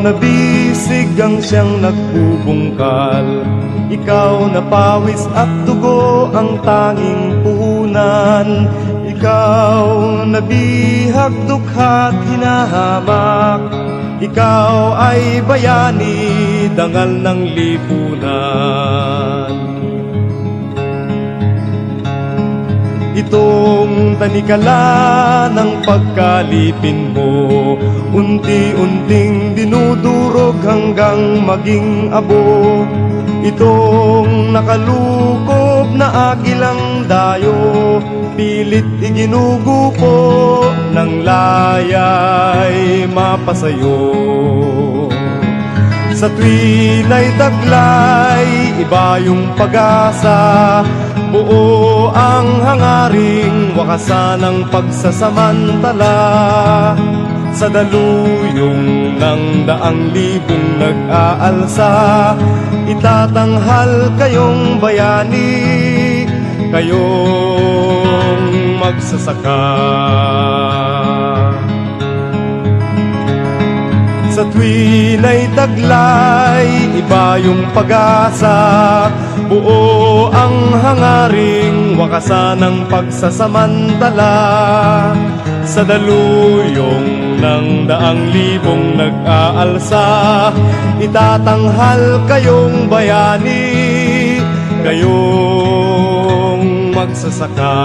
nabisig ang siyang nagbubungkal Ikaw na pawis at dugo ang tanging puhunan. Ikaw na bihag dukha't hinahamak. Ikaw ay bayani, dangal ng lipunan Itong tanikala ng pagkalipin mo. Unti-unting dinudurog hanggang maging abo. Itong nakalukob na agilang dayo Pilit iginugupo ng layay mapasayo. Sa tuwina'y taglay, iba yung pag-asa. Buo ang hangaring, wakasan ang pagsasamantala Sa daluyong ng daang libong nag-aalsa Itatanghal kayong bayani, kayong magsasaka. Sa tuwina'y taglay, iba yung pag-asa Buo ang hangaring, wakasan ang pagsasamantala Sa daluyong ng daang libong nag-aalsa. Itatanghal kayong bayani, kayong magsasaka